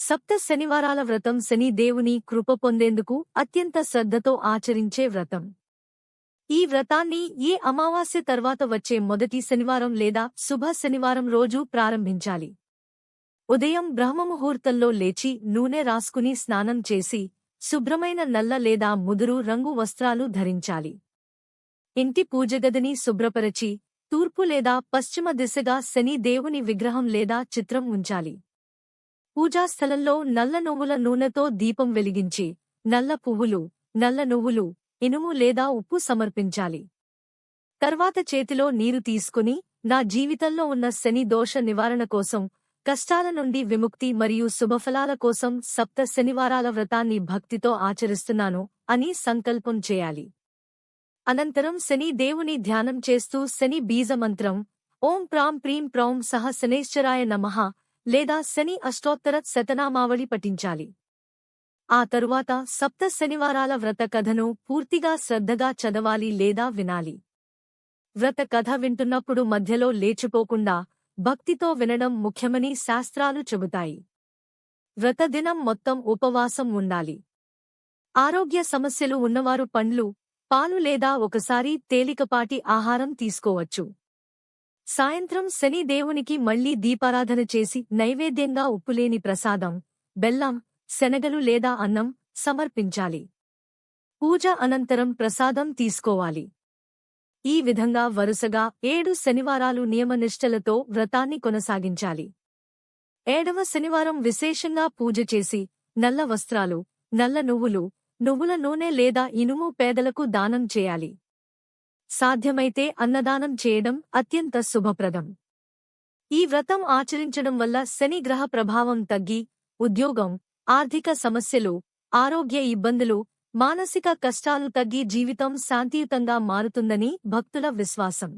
సప్త శనివారాల వ్రతం శని దేవుని కృప పొందేందుకు అత్యంత శ్రద్ధతో ఆచరించే వ్రతం. ఈ వ్రతాన్ని ఏ అమావాస్య తర్వాత వచ్చే మొదటి శనివారం లేదా శుభ శనివారం రోజు ప్రారంభించాలి. ఉదయం బ్రహ్మముహూర్తంలో లేచి నూనె రాసుకుని స్నానం చేసి శుభ్రమైన నల్ల లేదా ముదురు రంగు వస్త్రాలు ధరించాలి. ఇంటి పూజగదిని శుభ్రపరచి తూర్పు లేదా పశ్చిమ దిశగా శని దేవుని విగ్రహం లేదా చిత్రం ఉంచాలి. పూజాస్థలంలో నల్ల నువ్వుల నూనెతో దీపం వెలిగించి నల్ల పువ్వులు నల్ల నువ్వులు ఇనుము లేదా ఉప్పు సమర్పించాలి. తర్వాత చేతిలో నీరు తీసుకుని నా జీవితంలో ఉన్న శని దోష నివారణ కోసం కష్టాల నుండి విముక్తి మరియు శుభఫలాల కోసం సప్త శనివారాల వ్రతాన్ని భక్తితో ఆచరిస్తున్నాను అని సంకల్పం చేయాలి. అనంతరం శని దేవుని ధ్యానం చేస్తూ శని బీజమంత్రం ఓం ప్రాం ప్రీం ప్రౌం సహ శనేశ్వరాయ నమః లేదా శని అష్టోత్తర శతనామావళి పఠించాలి. ఆ తరువాత సప్త శనివారాల వ్రత కథను పూర్తిగా శ్రద్ధగా చదవాలి లేదా వినాలి. వ్రత కథ వింటున్నప్పుడు మధ్యలో లేచిపోకుండా భక్తితో వినడం ముఖ్యమని శాస్త్రాలు చెబుతాయి. వ్రతదినం మొత్తం ఉపవాసం ఉండాలి. ఆరోగ్య సమస్యలు ఉన్నవారు పండ్లు పాలు లేదా ఒకసారి తేలికపాటి ఆహారం తీసుకోవచ్చు. సాయంత్రం శని దేవునికి మళ్ళీ దీపారాధన చేసి నైవేద్యంగా ఉప్పులేని ప్రసాదం బెల్లం శనగలు లేదా అన్నం సమర్పించాలి. పూజ అనంతరం ప్రసాదం తీసుకోవాలి. ఈ విధంగా వరుసగా ఏడు శనివారాలు నియమనిష్టలతో వ్రతాన్ని కొనసాగించాలి. ఏడవ శనివారం విశేషంగా పూజ చేసి నల్ల వస్త్రాలు నల్ల నువ్వులు నువ్వుల నూనె లేదా ఇనుము పేదలకు దానం చేయాలి. సాధ్యమైతే అన్నదానం చేయడం అత్యంత శుభప్రదం. ఈ వ్రతం ఆచరించడం వల్ల శని గ్రహ ప్రభావం తగ్గి ఉద్యోగం ఆర్థిక సమస్యలు ఆరోగ్య ఇబ్బందులు మానసిక కష్టాలు తగ్గి జీవితం శాంతియుతంగా మారుతుందని భక్తుల విశ్వాసం.